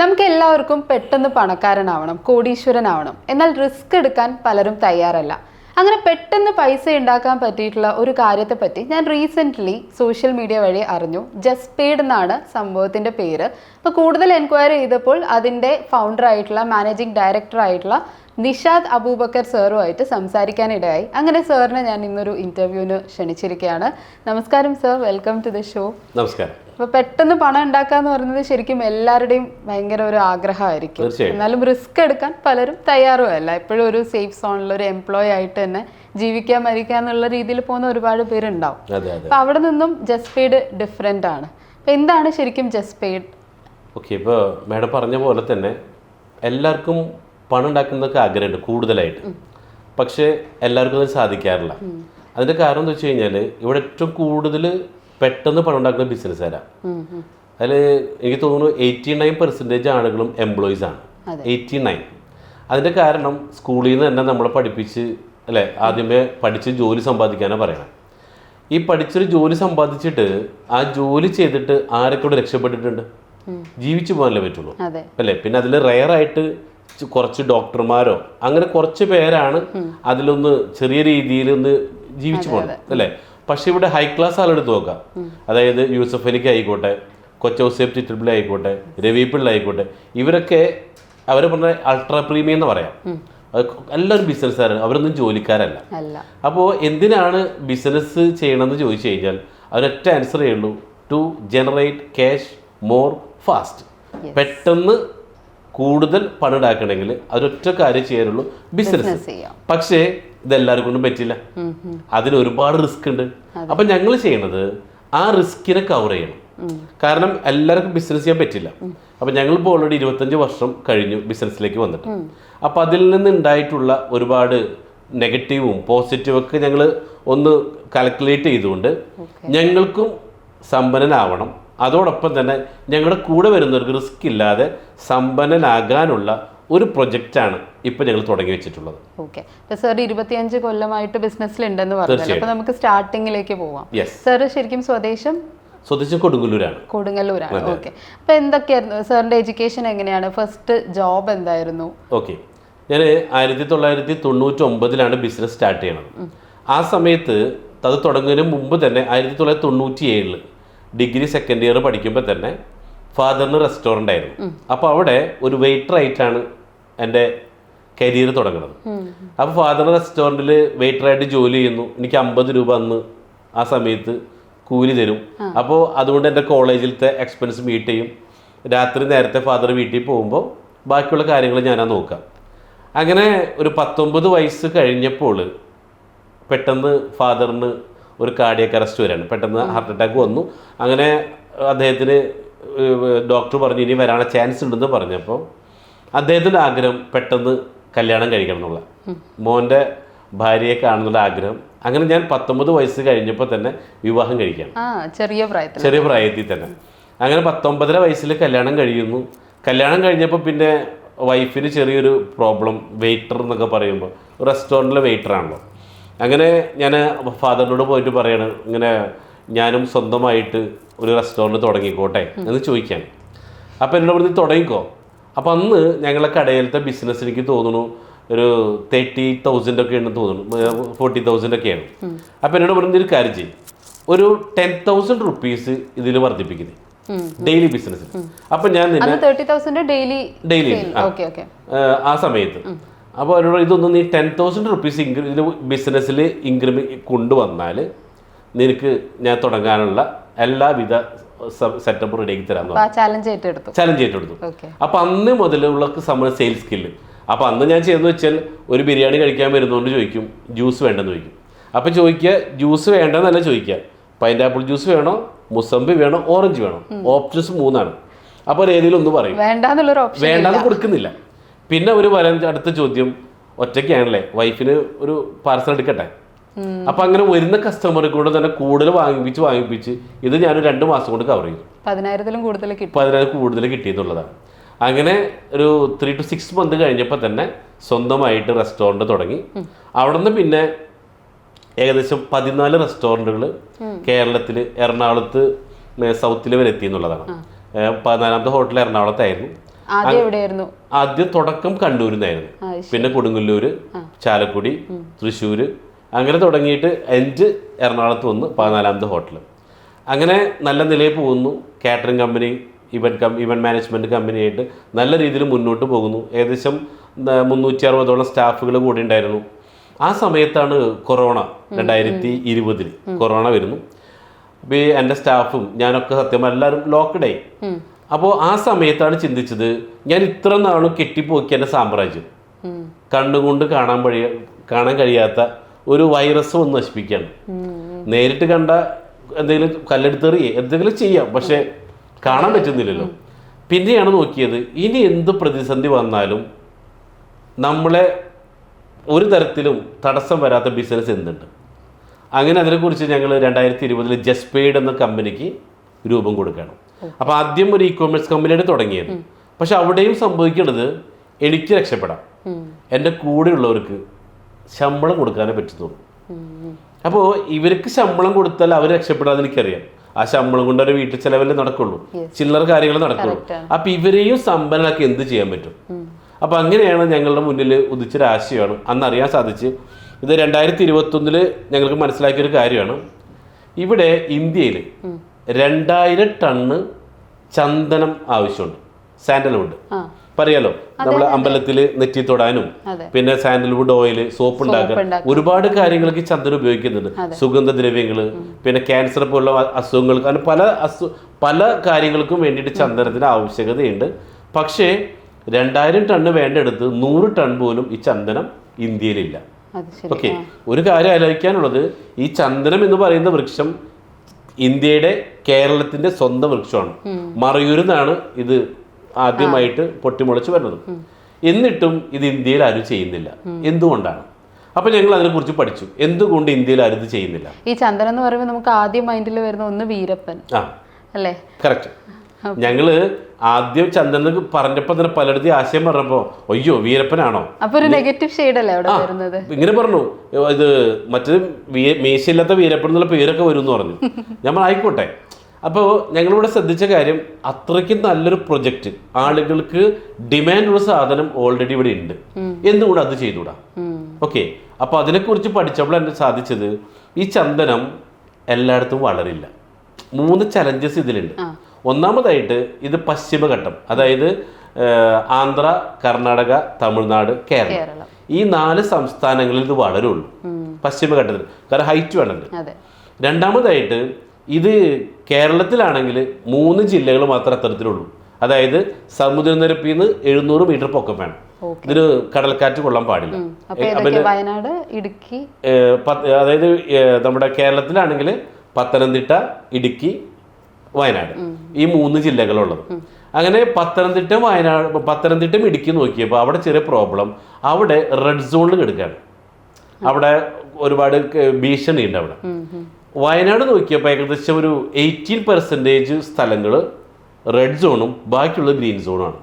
നമുക്ക് എല്ലാവർക്കും പെട്ടെന്ന് പണക്കാരനാവണം കോടീശ്വരനാവണം. എന്നാൽ റിസ്ക് എടുക്കാൻ പലരും തയ്യാറല്ല. അങ്ങനെ പെട്ടെന്ന് പൈസ ഉണ്ടാക്കാൻ പറ്റിയിട്ടുള്ള ഒരു കാര്യത്തെ പറ്റി ഞാൻ റീസെന്റ്ലി സോഷ്യൽ മീഡിയ വഴി അറിഞ്ഞു. ജസ്റ്റ് ജസ്പേഡ് എന്നാണ് സംഭവത്തിന്റെ പേര്. അപ്പോൾ കൂടുതൽ എൻക്വയറി ചെയ്തപ്പോൾ അതിന്റെ ഫൗണ്ടർ ആയിട്ടുള്ള മാനേജിംഗ് ഡയറക്ടർ ആയിട്ടുള്ള നിഷാദ് അബൂബക്കർ സാറുമായിട്ട് സംസാരിക്കാനിടയായി. അങ്ങനെ സാറിനെ ഞാൻ ഇന്നൊരു ഇന്റർവ്യൂവിന് ക്ഷണിച്ചിരിക്കുകയാണ്. നമസ്കാരം sir welcome to the show നമസ്കാരം. അപ്പൊ പെട്ടെന്ന് പണം ഉണ്ടാക്കുക എന്ന് പറയുന്നത് ശരിക്കും എല്ലാവരുടെയും ഭയങ്കര ഒരു ആഗ്രഹമായിരിക്കും. എന്നാലും റിസ്ക് എടുക്കാൻ പലരും തയ്യാറുമല്ല. എപ്പോഴും ഒരു സേഫ് സോണിൽ ഒരു എംപ്ലോയി ആയിട്ട് തന്നെ ജീവിക്കാൻ മരിക്കുക എന്നുള്ള രീതിയിൽ പോകുന്ന ഒരുപാട് പേരുണ്ടാവും. അതെ അതെ. അപ്പൊ അവിടെ നിന്നും ജസ്പെയ്ഡ് ഡിഫറെന്റ് ആണ്. അപ്പൊ എന്താണ് ശരിക്കും ജസ്പെയ്ഡ് ഓക്കെ ഇപ്പോൾ മാഡം പറഞ്ഞ പോലെ തന്നെ എല്ലാവർക്കും പണം ഉണ്ടാക്കുന്നതൊക്കെ ആഗ്രഹമുണ്ട് കൂടുതലായിട്ട്. പക്ഷേ എല്ലാവർക്കും അത് സാധിക്കാറില്ല. അതിന്റെ കാരണം എന്ന് വെച്ച് കഴിഞ്ഞാൽ ഇവിടെ ഏറ്റവും കൂടുതൽ പെട്ടെന്ന് പണം ഉണ്ടാക്കുന്ന ബിസിനസ്സുകാരാണ് അതിൽ എനിക്ക് തോന്നുന്നു എയ്റ്റി നയൻ പെർസെന്റേജ് ആളുകളും എംപ്ലോയീസ് ആണ്. എയ്റ്റി നയൻ അതിന്റെ കാരണം സ്കൂളിൽ നിന്ന് തന്നെ നമ്മളെ പഠിപ്പിച്ച് അല്ലേ ആദ്യമേ പഠിച്ച് ജോലി സമ്പാദിക്കാനാണ് പറയണം. ഈ പഠിച്ചൊരു ജോലി സമ്പാദിച്ചിട്ട് ആ ജോലി ചെയ്തിട്ട് ആരൊക്കെ ഇവിടെ രക്ഷപ്പെട്ടിട്ടുണ്ട്? ജീവിച്ചു പോകാനല്ലേ പറ്റുള്ളൂ. അല്ലേ പിന്നെ അതിൽ റയറായിട്ട് കുറച്ച് ഡോക്ടർമാരോ അങ്ങനെ കുറച്ച് പേരാണ് അതിലൊന്ന് ചെറിയ രീതിയിൽ ഒന്ന് ജീവിച്ചു പോകുന്നത് അല്ലേ? പക്ഷെ ഇവിടെ ഹൈ ക്ലാസ് ആളെടുത്ത് നോക്കാം. അതായത് യൂസഫ് അലിക്ക് ആയിക്കോട്ടെ കൊച്ചൗസേഫ് ചിറ്റപ്പിള്ളി ആയിക്കോട്ടെ രവി പിള്ള ആയിക്കോട്ടെ ഇവരൊക്കെ അവർ പറഞ്ഞ അൾട്രാ പ്രീമിയം എന്ന് പറയാം. അത് എല്ലാവരും ബിസിനസ്സുകാരാണ് അവരൊന്നും ജോലിക്കാരല്ല. അപ്പോൾ എന്തിനാണ് ബിസിനസ് ചെയ്യണമെന്ന് ചോദിച്ചു കഴിഞ്ഞാൽ അവരൊറ്റ ആൻസറേ ഉള്ളൂ to generate cash more fast പെട്ടെന്ന് കൂടുതൽ പണം ഉണ്ടാക്കണമെങ്കിൽ അതൊറ്റ കാര്യം ചെയ്യാനുള്ളൂ ബിസിനസ് പക്ഷേ ഇതെല്ലാവരും കൊണ്ടും പറ്റില്ല. അതിന് ഒരുപാട് റിസ്ക് ഉണ്ട്. അപ്പൊ ഞങ്ങൾ ചെയ്യണത് ആ റിസ്കിനെ കവർ ചെയ്യണം. കാരണം എല്ലാവർക്കും ബിസിനസ് ചെയ്യാൻ പറ്റില്ല. അപ്പം ഞങ്ങളിപ്പോൾ ഓൾറെഡി ഇരുപത്തഞ്ച് വർഷം കഴിഞ്ഞു ബിസിനസ്സിലേക്ക് വന്നിട്ട്. അപ്പം അതിൽ നിന്ന് ഉണ്ടായിട്ടുള്ള ഒരുപാട് നെഗറ്റീവും പോസിറ്റീവും ഒക്കെ ഞങ്ങൾ ഒന്ന് കാൽക്കുലേറ്റ് ചെയ്തുകൊണ്ട് ഞങ്ങൾക്കും സമ്പന്നനാവണം. അതോടൊപ്പം തന്നെ ഞങ്ങളുടെ കൂടെ വരുന്നവർക്ക് റിസ്ക് ഇല്ലാതെ സമ്പന്നനാകാനുള്ള ഒരു പ്രൊജക്റ്റാണ് ഇപ്പൊ ഞങ്ങൾ തുടങ്ങി വെച്ചിട്ടുള്ളത്. ഓക്കെ സാർ ഇരുപത്തിയഞ്ച് കൊല്ലമായിട്ട് ബിസിനസ്സിൽ ഉണ്ടെന്ന് പറഞ്ഞു അപ്പൊ നമുക്ക് സ്റ്റാർട്ടിങ്ങിലേക്ക് പോവാം. സാർ ശരിക്കും സ്വദേശം? സ്വദേശം കൊടുങ്ങല്ലൂരാണ്. കൊടുങ്ങല്ലൂരാണ്. ഓക്കെ അപ്പൊ എന്തൊക്കെയായിരുന്നു? സാറിന്റെ എഡ്യൂക്കേഷൻ എങ്ങനെയാണ്? ഫസ്റ്റ് ജോബ് എന്തായിരുന്നു? ഓക്കെ ഞാൻ ആയിരത്തി തൊള്ളായിരത്തി തൊണ്ണൂറ്റി ഒമ്പതിലാണ് ബിസിനസ് സ്റ്റാർട്ട് ചെയ്യണത് ആ സമയത്ത് അത് തുടങ്ങുന്നതിന് മുമ്പ് തന്നെ ആയിരത്തി തൊള്ളായിരത്തി തൊണ്ണൂറ്റി ഏഴിൽ ഡിഗ്രി സെക്കൻഡ് ഇയർ പഠിക്കുമ്പോൾ തന്നെ ഫാദറിന് റെസ്റ്റോറന്റ് ആയിരുന്നു. അപ്പോൾ അവിടെ ഒരു വെയിറ്റർ ആയിട്ടാണ് എന്റെ കരിയർ തുടങ്ങുന്നത്. അപ്പോൾ ഫാദർ റെസ്റ്റോറന്റിൽ വെയിറ്ററായിട്ട് ജോലി ചെയ്യുന്നു. എനിക്ക് അമ്പത് രൂപ അന്ന് ആ സമയത്ത് കൂലി തരും. അപ്പോൾ അതുകൊണ്ട് എന്റെ കോളേജിലത്തെ എക്സ്പെൻസ് മീറ്റ് ചെയ്യും. രാത്രി നേരത്തെ ഫാദർ വീട്ടിൽ പോകുമ്പോൾ ബാക്കിയുള്ള കാര്യങ്ങൾ ഞാനാ നോക്കാം. അങ്ങനെ ഒരു പത്തൊമ്പത് വയസ്സ് കഴിഞ്ഞപ്പോൾ പെട്ടെന്ന് ഫാദറിന് ഒരു കാർഡിയക് അറസ്റ്റ് വരാണ്. പെട്ടെന്ന് ഹാർട്ട് അറ്റാക്ക് വന്നു. അങ്ങനെ അദ്ദേഹത്തിന് ഡോക്ടർ പറഞ്ഞു ഇനി വരാനുള്ള ചാൻസ് ഉണ്ടെന്ന് പറഞ്ഞപ്പോൾ അദ്ദേഹത്തിന്റെ ആഗ്രഹം പെട്ടെന്ന് കല്യാണം കഴിക്കണം എന്നുള്ള. മോന്റെ ഭാര്യയെ കാണുന്നുള്ള ആഗ്രഹം. അങ്ങനെ ഞാൻ പത്തൊമ്പത് വയസ്സ് കഴിഞ്ഞപ്പോൾ തന്നെ വിവാഹം കഴിക്കാം. ചെറിയ പ്രായത്തിൽ ചെറിയ പ്രായത്തിൽ തന്നെ. അങ്ങനെ പത്തൊമ്പതര വയസ്സിൽ കല്യാണം കഴിയുന്നു. കല്യാണം കഴിഞ്ഞപ്പോൾ പിന്നെ വൈഫിന് ചെറിയൊരു പ്രോബ്ലം വെയിറ്റർ എന്നൊക്കെ പറയുമ്പോൾ റെസ്റ്റോറന്റിലെ വെയിറ്ററാണല്ലോ അങ്ങനെ ഞാൻ ഫാദറിനോട് പോയിട്ട് പറയണം ഇങ്ങനെ ഞാനും സ്വന്തമായിട്ട് ഒരു റെസ്റ്റോറന്റ് തുടങ്ങിക്കോട്ടെ? എന്ന് ചോദിക്കാൻ. അപ്പോൾ എന്നോട് പറഞ്ഞ് തുടങ്ങിക്കോ. അപ്പോൾ അന്ന് ഞങ്ങളെ കടയിലത്തെ ബിസിനസ് എനിക്ക് തോന്നുന്നു ഒരു തേർട്ടി തൗസൻഡ് ഒക്കെ ഉണ്ടെന്ന് തോന്നുന്നു ഫോർട്ടി തൗസൻഡ് ഒക്കെയാണ് അപ്പോൾ എന്നോട് പറഞ്ഞ ഒരു കാര്യം ചെയ്യും. ഒരു ടെൻ തൗസൻഡ് റുപ്പീസ് ഇതിൽ വർദ്ധിപ്പിക്കുന്നത് ഡെയിലി ബിസിനസ്സിൽ അപ്പം ഞാൻ ഡെയിലി ഡെയിലി ആ. സമയത്ത്. അപ്പോൾ അവരോട് ഇതൊന്നും നീ ടെൻ തൗസൻഡ് റുപ്പീസ് ഇൻക്രി ഇതിൽ ബിസിനസ്സിൽ ഇൻക്രിമി കൊണ്ടുവന്നാൽ നിനക്ക് ഞാൻ തുടങ്ങാനുള്ള എല്ലാവിധ സെറ്റപ്പ് റെഡിയാക്കി തരാമെന്ന് അപ്പൊ ആ ചാലഞ്ച് ഏറ്റെടുത്തു. ചലഞ്ച് ഏറ്റെടുത്തു. അപ്പോൾ അന്ന് മുതലുള്ള സമയം സെയിൽസ് സ്കില്ല് അപ്പോൾ അന്ന് ഞാൻ ചെയ്തെന്ന് വെച്ചാൽ ഒരു ബിരിയാണി കഴിക്കാൻ വരുന്നതുകൊണ്ട് ചോദിക്കും ജ്യൂസ് വേണ്ടെന്ന് ചോദിക്കും. അപ്പോൾ ചോദിക്കുക ജ്യൂസ് വേണ്ടെന്നല്ല ചോദിക്കുക. പൈനാപ്പിൾ ജ്യൂസ് വേണോ? മുസംബി വേണോ? ഓറഞ്ച് വേണോ? ഓപ്ഷൻസ് മൂന്നാണ്. അപ്പോൾ ഏതെങ്കിലും ഒന്ന് പറയും. വേണ്ടാന്നുള്ളൊരു വേണ്ടാന്ന് കൊടുക്കുന്നില്ല. പിന്നെ ഒരു വരാൻ അടുത്ത ചോദ്യം ഒറ്റയ്ക്കാണല്ലേ? വൈഫിന് ഒരു പാർസൽ എടുക്കട്ടെ? അപ്പൊ അങ്ങനെ വരുന്ന കസ്റ്റമറെ കൂടെ തന്നെ കൂടുതൽ വാങ്ങിപ്പിച്ച് വാങ്ങിപ്പിച്ച് ഇത് ഞാൻ രണ്ട് മാസം കൊണ്ട് കവർ ചെയ്തു. പതിനായിരത്തിലും കൂടുതൽ പതിനായിരം കൂടുതൽ കിട്ടിയെന്നുള്ളതാണ് അങ്ങനെ ഒരു ത്രീ ടു സിക്സ് മന്ത് കഴിഞ്ഞപ്പോൾ തന്നെ സ്വന്തമായിട്ട് റെസ്റ്റോറന്റ് തുടങ്ങി. അവിടെ നിന്ന് പിന്നെ ഏകദേശം പതിനാല് റെസ്റ്റോറന്റുകൾ കേരളത്തിൽ എറണാകുളത്ത് സൗത്തിൽ വരെ എത്തി എന്നുള്ളതാണ്. പതിനാലാമത്തെ ഹോട്ടൽ എറണാകുളത്തായിരുന്നു. ആദ്യം തുടക്കം കണ്ണൂരിന്നായിരുന്നു. പിന്നെ കൊടുങ്ങല്ലൂര് ചാലക്കുടി തൃശ്ശൂര് അങ്ങനെ തുടങ്ങിയിട്ട് അഞ്ച് എറണാകുളത്ത് വന്ന് പതിനാലാമത്തെ ഹോട്ടൽ അങ്ങനെ നല്ല നിലയിൽ പോകുന്നു. Catering company event cum event management കമ്പനിയായിട്ട് നല്ല രീതിയിൽ മുന്നോട്ട് പോകുന്നു. ഏകദേശം മുന്നൂറ്റി അറുപതോളം സ്റ്റാഫുകൾ കൂടി ഉണ്ടായിരുന്നു. ആ സമയത്താണ് കൊറോണ രണ്ടായിരത്തി ഇരുപതിൽ കൊറോണ വരുന്നു. അപ്പോൾ എന്റെ സ്റ്റാഫും ഞാനൊക്കെ സത്യം എല്ലാവരും ലോക്ക്ഡായി ഉം. അപ്പോൾ ആ സമയത്താണ് ചിന്തിച്ചത് ഞാൻ ഇത്ര നാളും കെട്ടിപ്പോക്കി എന്റെ സാമ്രാജ്യം. കണ്ണുകൊണ്ട് കാണാൻ വഴി കാണാൻ കഴിയാത്ത ഒരു വൈറസ് ഒന്ന് നശിപ്പിക്കുകയാണ്. നേരിട്ട് കണ്ട എന്തെങ്കിലും കല്ലെടുത്തെറിയേ എന്തെങ്കിലും ചെയ്യാം പക്ഷേ കാണാൻ പറ്റുന്നില്ലല്ലോ. പിന്നെയാണ് നോക്കിയത് ഇനി എന്ത് പ്രതിസന്ധി വന്നാലും നമ്മളെ ഒരു തരത്തിലും തടസ്സം വരാത്ത ബിസിനസ് എന്തുണ്ട്? അങ്ങനെ അതിനെക്കുറിച്ച് ഞങ്ങൾ രണ്ടായിരത്തി ഇരുപതിൽ ജസ്പെയ്ഡ് എന്ന കമ്പനിക്ക് രൂപം കൊടുക്കുകയാണ് അപ്പോൾ ആദ്യം ഒരു ഇ കോമേഴ്സ് കമ്പനിയായിട്ട് തുടങ്ങിയത്. പക്ഷെ അവിടെയും സംഭവിക്കുന്നത് എനിക്ക് രക്ഷപ്പെടാം. എന്റെ എന്റെ കൂടെയുള്ളവർക്ക് ശമ്പളം കൊടുക്കാനേ പറ്റത്തുള്ളൂ. അപ്പോ അപ്പോൾ ഇവർക്ക് ശമ്പളം കൊടുത്താൽ അവർ രക്ഷപ്പെടാതെ എനിക്കറിയാം. ആ ശമ്പളം കൊണ്ട് ഒരു വീട്ടിൽ ചിലവല്ലേ നടക്കുള്ളൂ. ചില്ലറ കാര്യങ്ങൾ നടക്കുള്ളൂ. അപ്പൊ ഇവരെയും സമ്പന്നനാക്കി എന്ത് ചെയ്യാൻ പറ്റും? അപ്പൊ അങ്ങനെയാണ് ഞങ്ങളുടെ മുന്നിൽ ഉദിച്ചൊരു ആശയമാണ് അന്ന് അറിയാൻ സാധിച്ച് ഇത് രണ്ടായിരത്തി ഇരുപത്തൊന്നിൽ ഞങ്ങൾക്ക് മനസ്സിലാക്കിയ ഒരു കാര്യമാണ്. ഇവിടെ ഇന്ത്യയിൽ രണ്ടായിരം ടണ്ണ് ചന്ദനം ആവശ്യമുണ്ട്. സാൻഡൽവുഡ്. പറയാലോ നമ്മൾ അമ്പലത്തിൽ നെറ്റി തൊടാനും പിന്നെ സാൻഡൽവുഡ് ഓയിൽ സോപ്പ് ഉണ്ടാക്കാൻ. ഒരുപാട് കാര്യങ്ങൾക്ക് ചന്ദനം ഉപയോഗിക്കുന്നുണ്ട്. സുഗന്ധദ്രവ്യങ്ങൾ പിന്നെ ക്യാൻസർ പോലുള്ള അസുഖങ്ങൾക്ക് അങ്ങനെ പല അസു പല കാര്യങ്ങൾക്കും വേണ്ടിയിട്ട് ചന്ദനത്തിന് ആവശ്യകതയുണ്ട്. പക്ഷേ രണ്ടായിരം ടണ്ണ് വേണ്ടെടുത്ത് നൂറ് ടൺ പോലും ഈ ചന്ദനം ഇന്ത്യയിലില്ല. ഓക്കെ. ഒരു കാര്യം ആലോചിക്കാനുള്ളത് ഈ ചന്ദനം എന്ന് പറയുന്ന വൃക്ഷം ഇന്ത്യയുടെ കേരളത്തിന്റെ സ്വന്തം വൃക്ഷമാണ്. മറയൂരിൽ നിന്നാണ് ഇത് ആദ്യമായിട്ട് പൊട്ടിമുളച്ച് വരുന്നത്. എന്നിട്ടും ഇത് ഇന്ത്യയിൽ ആരും ചെയ്യുന്നില്ല. എന്തുകൊണ്ടാണ്? അപ്പൊ ഞങ്ങൾ അതിനെക്കുറിച്ച് പഠിച്ചു. എന്തുകൊണ്ട് ഇന്ത്യയിൽ ആരും ഇത് ചെയ്യുന്നില്ല? ഈ ചന്ദനം എന്ന് പറയുമ്പോൾ നമുക്ക് ആദ്യം മൈൻഡിൽ വരുന്ന ഒന്ന് വീരപ്പൻ. ആ. അല്ലേ? കറക്റ്റ്. ഞങ്ങൾ ആദ്യം ചന്ദ്രൻ പറഞ്ഞപ്പോ തന്നെ പലയിടത്തും ആശയം പറഞ്ഞപ്പോ അയ്യോ വീരപ്പനാണോ? അപ്പൊ ഒരു നെഗറ്റീവ് ഷെയ്ഡ് അല്ലേ അവിടെ വരുന്നത്? ഇങ്ങനെ പറഞ്ഞു. ഇത് മറ്റേ വീ- മീശയില്ലാത്ത വീരപ്പൻ എന്നുള്ള പേരൊക്കെ വരും എന്ന് പറഞ്ഞു നമ്മൾ ആയിക്കോട്ടെ. അപ്പോൾ ഞങ്ങളിവിടെ ശ്രദ്ധിച്ച കാര്യം അത്രയ്ക്കും നല്ലൊരു പ്രൊജക്റ്റ് ആളുകൾക്ക് ഡിമാൻഡുള്ള സാധനം ഓൾറെഡി ഇവിടെ ഉണ്ട്. എന്തുകൊണ്ട് അത് ചെയ്തുകൂടാ. ഓക്കെ അപ്പോൾ അതിനെക്കുറിച്ച് പഠിച്ചപ്പോൾ എന്നെ സാധിച്ചത് ഈ ചന്ദനം എല്ലായിടത്തും വളരില്ല. മൂന്ന് ചലഞ്ചസ് ഇതിലുണ്ട്. ഒന്നാമതായിട്ട് ഇത് പശ്ചിമഘട്ടം അതായത് ആന്ധ്ര കർണാടക തമിഴ്നാട് കേരളം. ഈ നാല് സംസ്ഥാനങ്ങളിൽ ഇത് വളരുള്ളൂ. പശ്ചിമഘട്ടത്തിൽ. കാരണം ഹൈറ്റ് വേണമല്ലോ. രണ്ടാമതായിട്ട് ഇത് കേരളത്തിലാണെങ്കിൽ മൂന്ന് ജില്ലകൾ മാത്രമേ അത്തരത്തിലുള്ളൂ. അതായത് സമുദ്രനിരപ്പിൽ നിന്ന് എഴുന്നൂറ് മീറ്റർ പൊക്കം വേണം. ഇതിന് കടൽക്കാറ്റ് കൊള്ളാൻ പാടില്ല. വയനാട് ഇടുക്കി? അതായത് നമ്മുടെ കേരളത്തിലാണെങ്കിൽ പത്തനംതിട്ട ഇടുക്കി വയനാട്. ഈ മൂന്ന് ജില്ലകളുള്ളത്. അങ്ങനെ പത്തനംതിട്ട വയനാട് പത്തനംതിട്ട ഇടുക്കി നോക്കിയപ്പോൾ അവിടെ ചെറിയ പ്രോബ്ലം അവിടെ റെഡ് സോണിൽ കിടക്കുകയാണ് അവിടെ ഒരുപാട് ഭീഷണി ഉണ്ട് അവിടെ. വയനാട് നോക്കിയപ്പോൾ ഏകദേശം ഒരു എയ്റ്റീൻ പെർസെന്റേജ് സ്ഥലങ്ങൾ റെഡ് സോണും ബാക്കിയുള്ളത് ഗ്രീൻ സോണാണ്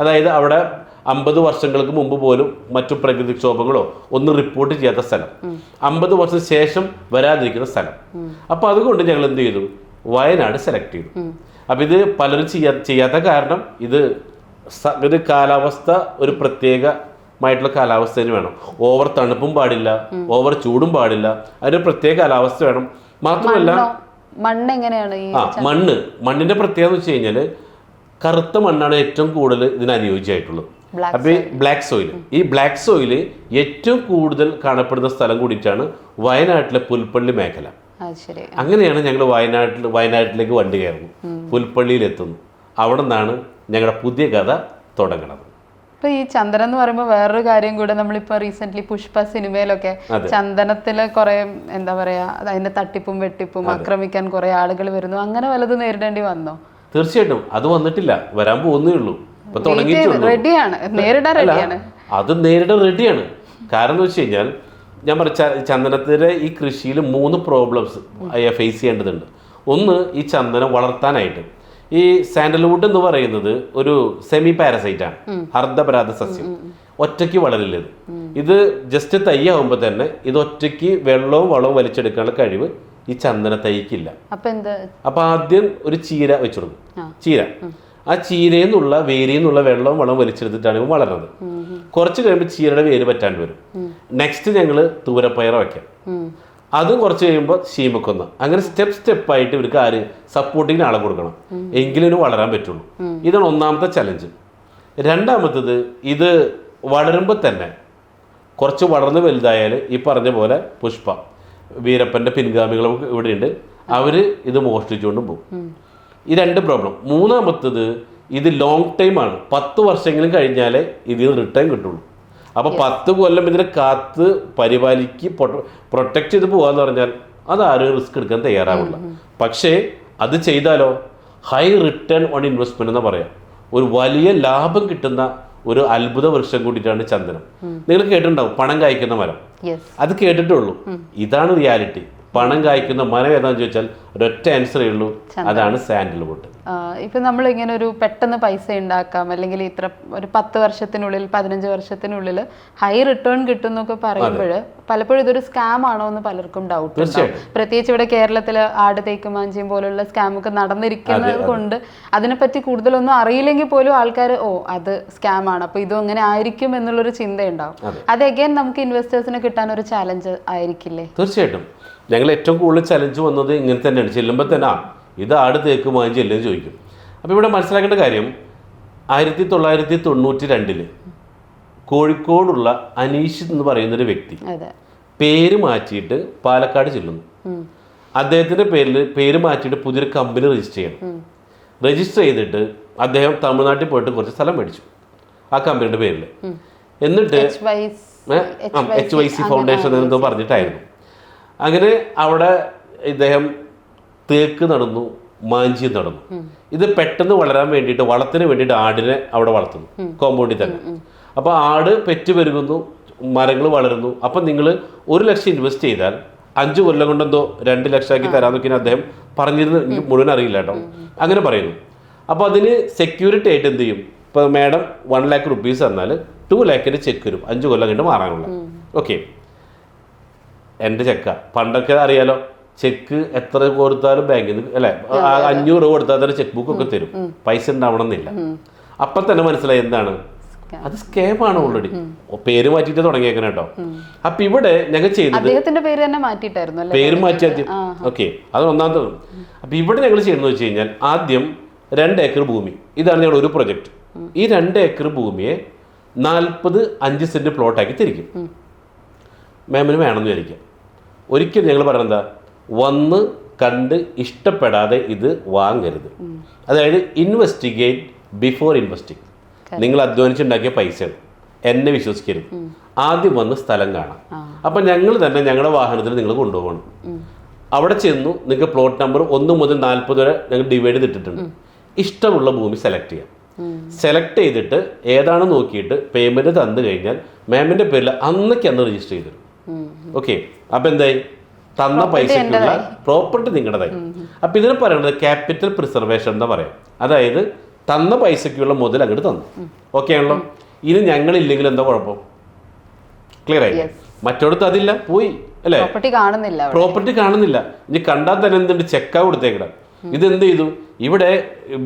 അതായത് അവിടെ അമ്പത് വർഷങ്ങൾക്ക് മുമ്പ് പോലും മറ്റു പ്രകൃതിക്ഷോഭങ്ങളോ ഒന്നും റിപ്പോർട്ട് ചെയ്യാത്ത സ്ഥലം. അമ്പത് വർഷം ശേഷം വരാതിരിക്കുന്ന സ്ഥലം. അപ്പോൾ അതുകൊണ്ട് ഞങ്ങൾ എന്ത് ചെയ്തു? വയനാട് സെലക്ട് ചെയ്തു. അപ്പം ഇത് പലരും ചെയ്യാ ചെയ്യാത്ത കാരണം ഇത് ഒരു കാലാവസ്ഥ ഒരു പ്രത്യേകമായിട്ടുള്ള കാലാവസ്ഥ തന്നെ വേണം. ഓവർ തണുപ്പും പാടില്ല ഓവർ ചൂടും പാടില്ല. അതിന് പ്രത്യേക കാലാവസ്ഥ വേണം. മാത്രമല്ല മണ്ണോ? എങ്ങനെയാണ് ആ മണ്ണ്. മണ്ണിന്റെ പ്രത്യേകത എന്ന് വെച്ച് കഴിഞ്ഞാൽ കറുത്ത മണ്ണാണ് ഏറ്റവും കൂടുതൽ ഇതിന് അനുയോജ്യമായിട്ടുള്ളത്. അപ്പൊ ബ്ലാക്ക് സോയിൽ ഈ ബ്ലാക്ക് സോയിൽ ഏറ്റവും കൂടുതൽ കാണപ്പെടുന്ന സ്ഥലം കൂടിയിട്ടാണ് വയനാട്ടിലെ പുൽപ്പള്ളി മേഖല. അങ്ങനെയാണ് ഞങ്ങൾ വയനാട്ടിൽ വയനാട്ടിലേക്ക് വണ്ടി കയറുന്നു പുൽപ്പള്ളിയിൽ എത്തുന്നു അവിടെ നിന്നാണ് ഞങ്ങളുടെ പുതിയ കഥ തുടങ്ങുന്നത് ഇപ്പൊ ഈ ചന്ദനം എന്ന് പറയുമ്പോൾ വേറൊരു കാര്യം കൂടെ നമ്മളിപ്പോ റീസെന്റ് പുഷ്പ സിനിമയിലൊക്കെ. ചന്ദനത്തിൽ കുറെ എന്താ പറയാ അതിന്റെ തട്ടിപ്പും വെട്ടിപ്പും ആക്രമിക്കാൻ കുറെ ആളുകൾ വരുന്നു. അങ്ങനെ വലത് നേരിടേണ്ടി വന്നോ? തീർച്ചയായിട്ടും. അത് വന്നിട്ടില്ല. വരാൻ പോകുന്നേ ഉള്ളൂ. ഇപ്പൊ റെഡിയാണ് നേരിടാൻ റെഡിയാണ് അത് നേരിടാൻ റെഡിയാണ് കാരണം എന്ന് വെച്ച് കഴിഞ്ഞാൽ ഞാൻ പറഞ്ഞ ചന്ദനത്തിന്റെ ഈ കൃഷിയിൽ മൂന്ന് പ്രോബ്ലംസ് ഫേസ് ചെയ്യേണ്ടതുണ്ട്. ഒന്ന് ഈ ചന്ദനം വളർത്താനായിട്ട്. ഈ സാൻഡൽവുഡ് എന്ന് പറയുന്നത് ഒരു സെമി പാരസൈറ്റ് ആണ് അർദ്ധപരാധ സസ്യം. ഒറ്റയ്ക്ക് വളരില്ല ഇത് ഇത് ജസ്റ്റ് തൈയാവുമ്പോൾ തന്നെ ഇത് ഒറ്റയ്ക്ക് വെള്ളവും വളവും വലിച്ചെടുക്കാനുള്ള കഴിവ് ഈ ചന്ദന തൈക്കില്ല അപ്പൊ ആദ്യം ഒരു ചീര വെച്ചു കൊടുക്കും. ചീര. ആ ചീരയിൽ നിന്നുള്ള വേരിയിൽ നിന്നുള്ള വെള്ളവും വളവും വലിച്ചെടുത്തിട്ടാണ് ഇവ വളരുന്നത് കുറച്ച് കഴിയുമ്പോൾ ചീരയുടെ വേര് പറ്റാണ്ട് വരും. നെക്സ്റ്റ് ഞങ്ങൾ തൂരപ്പയറ വയ്ക്കാം അതും കുറച്ച് കഴിയുമ്പോൾ ശീമക്കൊന്ന. അങ്ങനെ സ്റ്റെപ്പ് സ്റ്റെപ്പ് ആയിട്ട് ഇവർക്ക് ആര് സപ്പോർട്ടിങ്ങിന് ആളെ കൊടുക്കണം. എങ്കിലും വളരാൻ പറ്റുള്ളൂ. ഇതാണ് ഒന്നാമത്തെ ചലഞ്ച് രണ്ടാമത്തത് ഇത് വളരുമ്പോൾ തന്നെ കുറച്ച് വളർന്ന് വലുതായാൽ ഈ പറഞ്ഞ പോലെ പുഷ്പ വീരപ്പന്റെ പിൻഗാമികളും ഇവിടെയുണ്ട്. അവർ ഇത് മോഷ്ടിച്ചുകൊണ്ടും പോകും. ഈ രണ്ട് പ്രോബ്ലം മൂന്നാമത്തത് ഇത് ലോങ് ആണ്. പത്ത് വർഷമെങ്കിലും കഴിഞ്ഞാലേ ഇതിന് റിട്ടേൺ കിട്ടുള്ളൂ. അപ്പോൾ പത്ത് കൊല്ലം ഇതിനെ കാത്ത് പരിപാലിക്ക് പ്രൊട്ടക്ട് ചെയ്ത് പോകാന്ന് പറഞ്ഞാൽ അത് ആരും റിസ്ക് എടുക്കാൻ തയ്യാറാവില്ല. പക്ഷേ അത് ചെയ്താലോ? ഹൈ റിട്ടേൺ ഓൺ ഇൻവെസ്റ്റ്മെന്റ് എന്ന് പറയാം. ഒരു വലിയ ലാഭം കിട്ടുന്ന ഒരു അത്ഭുത വൃക്ഷം കൂടിയിട്ടാണ് ചന്ദനം. നിങ്ങൾ കേട്ടിട്ടുണ്ടാവും പണം കായ്ക്കുന്ന മരം. അത് കേട്ടിട്ടുള്ളൂ ഇതാണ് റിയാലിറ്റി പണം കായ്ക്കുന്ന മരം ഏതാണെന്ന് ചോദിച്ചാൽ ഒരൊറ്റ ആൻസറേ ഉള്ളൂ അതാണ് സാൻഡൽവുഡ് ഇപ്പം നമ്മൾ ഇങ്ങനെ ഒരു പെട്ടെന്ന് പൈസ ഉണ്ടാക്കാം അല്ലെങ്കിൽ ഇത്ര ഒരു പത്ത് വർഷത്തിനുള്ളിൽ പതിനഞ്ച് വർഷത്തിനുള്ളിൽ ഹൈ റിട്ടേൺ കിട്ടും എന്നൊക്കെ പറയുമ്പോൾ പലപ്പോഴും ഇതൊരു സ്കാം ആണോ എന്ന് പലർക്കും ഡൗട്ട് പ്രത്യേകിച്ച് ഇവിടെ കേരളത്തിൽ ആട് തേക്കുമാഞ്ചിയും പോലുള്ള സ്കാമൊക്കെ നടന്നിരിക്കുന്നത് കൊണ്ട് അതിനെപ്പറ്റി കൂടുതലൊന്നും അറിയില്ലെങ്കിൽ പോലും ആൾക്കാർ ഓ അത് സ്കാം ആണ്. അപ്പോൾ ഇതും അങ്ങനെ ആയിരിക്കും എന്നുള്ളൊരു ചിന്തയുണ്ടാവും. അത്. എഗൈൻ നമുക്ക് ഇൻവെസ്റ്റേഴ്സിന് കിട്ടാൻ ഒരു ചാലഞ്ച് ആയിരിക്കില്ലേ? തീർച്ചയായിട്ടും. ഞങ്ങൾ ഏറ്റവും കൂടുതൽ ചലഞ്ച് വന്നത് ഇങ്ങനെ തന്നെയാണ്. ചെല്ലുമ്പോൾ തന്നെ ആ ഇത് ആട് തേക്കുമോ അതിന് അല്ലേ ചോദിക്കും. അപ്പോൾ ഇവിടെ മനസ്സിലാക്കേണ്ട കാര്യം ആയിരത്തി തൊള്ളായിരത്തി തൊണ്ണൂറ്റി രണ്ടിൽ കോഴിക്കോടുള്ള അനീഷ് എന്ന് പറയുന്നൊരു വ്യക്തി പേര് മാറ്റിയിട്ട് പാലക്കാട് ചെല്ലുന്നു. അദ്ദേഹത്തിന്റെ പേരിൽ പേര് മാറ്റിയിട്ട് പുതിയൊരു കമ്പനി രജിസ്റ്റർ ചെയ്യണം. രജിസ്റ്റർ ചെയ്തിട്ട് അദ്ദേഹം തമിഴ്നാട്ടിൽ പോയിട്ട് കുറച്ച് സ്ഥലം മേടിച്ചു ആ കമ്പനിയുടെ പേരിൽ. എന്നിട്ട് എച്ച് വൈ സി ഫൗണ്ടേഷൻ എന്തോ പറഞ്ഞിട്ടായിരുന്നു. അങ്ങനെ അവിടെ ഇദ്ദേഹം തേക്ക് നടന്നു മാഞ്ചി നടന്നു. ഇത് പെട്ടെന്ന് വളരാൻ വേണ്ടിയിട്ട് വളത്തിന് വേണ്ടിയിട്ട് ആടിനെ അവിടെ വളർത്തുന്നു കോമ്പൗണ്ടിൽ തന്നെ. അപ്പോൾ ആട് പെറ്റ് പെരുകുന്നു മരങ്ങൾ വളരുന്നു. അപ്പം നിങ്ങൾ ഒരു ലക്ഷം ഇൻവെസ്റ്റ് ചെയ്താൽ അഞ്ച് കൊല്ലം കൊണ്ടെന്തോ രണ്ട് ലക്ഷമാക്കി തരാമെന്നൊക്കെ അദ്ദേഹം പറഞ്ഞിരുന്നു എനിക്ക് മുഴുവൻ അറിയില്ല കേട്ടോ. അങ്ങനെ പറയുന്നു. അപ്പോൾ അതിന് സെക്യൂരിറ്റി ആയിട്ട് എന്ത് ചെയ്യും? ഇപ്പോൾ മാഡം വൺ ലാക്ക് റുപ്പീസ് തന്നാൽ ടു ലാക്കിന് ചെക്ക് വരും. അഞ്ച് കൊല്ലം കണ്ട് മാറാനുള്ള. ഓക്കെ എന്റെ ചെക്ക. പണ്ടൊക്കെ അറിയാലോ ചെക്ക് എത്ര കൊടുത്താലും ബാങ്കിൽ നിന്ന് അല്ലെ? അഞ്ഞൂറ് രൂപ കൊടുത്താൽ തന്നെ ചെക്ക് ബുക്ക് ഒക്കെ തരും. പൈസ ഉണ്ടാവണം എന്നില്ല അപ്പൊ തന്നെ മനസ്സിലായി എന്താണ്? അത് സ്കേമാണ് ഓൾറെഡി പേര് മാറ്റിട്ട് തുടങ്ങിയേക്കണം കേട്ടോ. അപ്പൊ ഇവിടെ ഞങ്ങൾ ചെയ്തത് അദ്ദേഹത്തിന്റെ പേര് തന്നെ മാറ്റിയിട്ടായിരുന്നു പേര് മാറ്റി ആദ്യം. ഓക്കെ അത് ഒന്നാമത്തെ അപ്പൊ ഇവിടെ ഞങ്ങൾ ചെയ്യുന്നത് വെച്ച് കഴിഞ്ഞാൽ ആദ്യം രണ്ട് ഏക്കർ ഭൂമി. ഇതാണ് ഞങ്ങളുടെ ഒരു പ്രൊജക്ട്. ഈ രണ്ട് ഏക്കർ ഭൂമിയെ നാൽപ്പത് അഞ്ച് സെന്റ് പ്ലോട്ടാക്കി തിരിക്കും. മാമിന് വേണമെന്ന് വിചാരിക്കാം. ഒരിക്കലും ഞങ്ങൾ പറയുന്നത് എന്താ? വന്ന് കണ്ട് ഇഷ്ടപ്പെടാതെ ഇത് വാങ്ങരുത്. അതായത് ഇൻവെസ്റ്റിഗേറ്റ് ബിഫോർ ഇൻവെസ്റ്റിംഗ് നിങ്ങൾ അധ്വാനിച്ചുണ്ടാക്കിയ പൈസ എന്നെ വിശ്വസിക്കരുത്. ആദ്യം വന്ന് സ്ഥലം കാണാം. അപ്പം ഞങ്ങൾ തന്നെ ഞങ്ങളുടെ വാഹനത്തിൽ നിങ്ങൾ കൊണ്ടുപോകണം. അവിടെ ചെന്നു നിങ്ങൾക്ക് പ്ലോട്ട് നമ്പർ ഒന്ന് മുതൽ നാൽപ്പത് വരെ ഞങ്ങൾ ഡിവൈഡ് ചെയ്തിട്ടുണ്ട് ഇഷ്ടമുള്ള ഭൂമി സെലക്ട് ചെയ്യാം. സെലക്ട് ചെയ്തിട്ട് ഏതാണ് നോക്കിയിട്ട് പേയ്മെന്റ് തന്നു കഴിഞ്ഞാൽ മാമിന്റെ പേരിൽ അന്നേക്ക് അന്ന് രജിസ്റ്റർ ചെയ്തു തരും. ഓക്കെ അപ്പൊ എന്തായി? തന്ന പൈസക്കുള്ള പ്രോപ്പർട്ടി നിങ്ങളുടേതായി അപ്പൊ ഇതിനെ പറയുന്നത് ക്യാപിറ്റൽ പ്രിസർവേഷൻ എന്ന് പറയാം. അതായത് തന്ന പൈസക്കുള്ള മുതൽ അങ്ങോട്ട് തന്നു. ഓക്കെ ആണല്ലോ? ഇനി ഞങ്ങളില്ലെങ്കിൽ എന്താ കുഴപ്പം? ക്ലിയർ ആയി. മറ്റോടത്ത് അതില്ല പോയി അല്ലേ? പ്രോപ്പർട്ടി കാണുന്നില്ല പ്രോപ്പർട്ടി കാണുന്നില്ല. ഇനി കണ്ടാൽ തന്നെ എന്തുണ്ട്? ചെക്കാ കൊടുത്തേക്കണം ഇത് എന്ത് ചെയ്തു? ഇവിടെ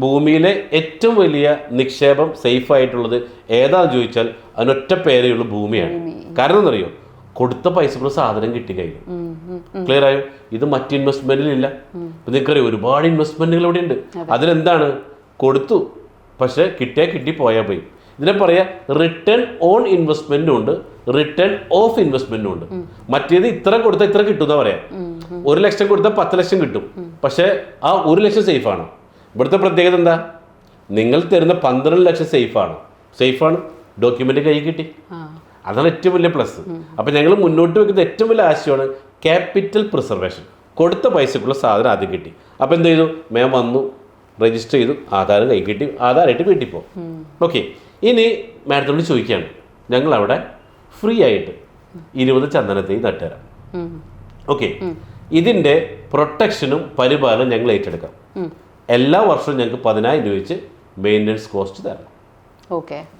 ഭൂമിയിലെ ഏറ്റവും വലിയ നിക്ഷേപം സേഫ് ആയിട്ടുള്ളത് ഏതാന്ന് ചോദിച്ചാൽ അതിനൊറ്റ പേരെയുള്ള ഭൂമിയാണ്. കാരണം എന്നറിയോ കൊടുത്ത പൈസക്കുള്ള സാധനം കിട്ടി കഴിഞ്ഞു. ക്ലിയർ ആയോ? ഇത് മറ്റ് ഇൻവെസ്റ്റ്മെന്റിലില്ല നിങ്ങൾക്കറിയാം ഒരുപാട് ഇൻവെസ്റ്റ്മെന്റുകൾ ഇവിടെ ഉണ്ട്. അതിലെന്താണ്? കൊടുത്തു. പക്ഷെ കിട്ടിയാൽ കിട്ടി പോയാൽ പോയി. ഇതിനെ പറയാ റിട്ടേൺ ഓൺ ഇൻവെസ്റ്റ്മെന്റും ഉണ്ട് റിട്ടേൺ ഓഫ് ഇൻവെസ്റ്റ്മെന്റും ഉണ്ട്. മറ്റേത് ഇത്ര കൊടുത്താൽ ഇത്ര കിട്ടും എന്നാ പറയാം ഒരു ലക്ഷം കൊടുത്താൽ പത്ത് ലക്ഷം കിട്ടും. പക്ഷെ ആ ഒരു ലക്ഷം സേഫ് ആണ്. ഇവിടുത്തെ പ്രത്യേകത എന്താ? നിങ്ങൾ തരുന്ന പന്ത്രണ്ട് ലക്ഷം സേഫ് ആണ്. സേഫ് ആണ്. ഡോക്യുമെന്റ് കൈ കിട്ടി. അതാണ് ഏറ്റവും വലിയ പ്ലസ് അപ്പോൾ ഞങ്ങൾ മുന്നോട്ട് വെക്കുന്ന ഏറ്റവും വലിയ ആശയമാണ് ക്യാപിറ്റൽ പ്രിസർവേഷൻ കൊടുത്ത പൈസക്കുള്ള സാധനം ആദ്യം കിട്ടി. അപ്പോൾ എന്ത് ചെയ്തു? മേം വന്നു രജിസ്റ്റർ ചെയ്തു ആധാരം കൈ കിട്ടി ആധാരമായിട്ട് വീട്ടിൽ പോകും ഓക്കെ ഇനി മാഡത്തിനോട് ചോദിക്കുകയാണ്. ഞങ്ങൾ അവിടെ ഫ്രീ ആയിട്ട് ഇരുപത് ചന്ദനത്തെ നട്ടുതരാം. ഓക്കെ ഇതിന്റെ പ്രൊട്ടക്ഷനും പരിപാലനം ഞങ്ങൾ ഏറ്റെടുക്കാം. എല്ലാ വർഷവും ഞങ്ങൾക്ക് പതിനായിരം രൂപ വെച്ച് മെയിന്റനൻസ് കോസ്റ്റ് തരണം.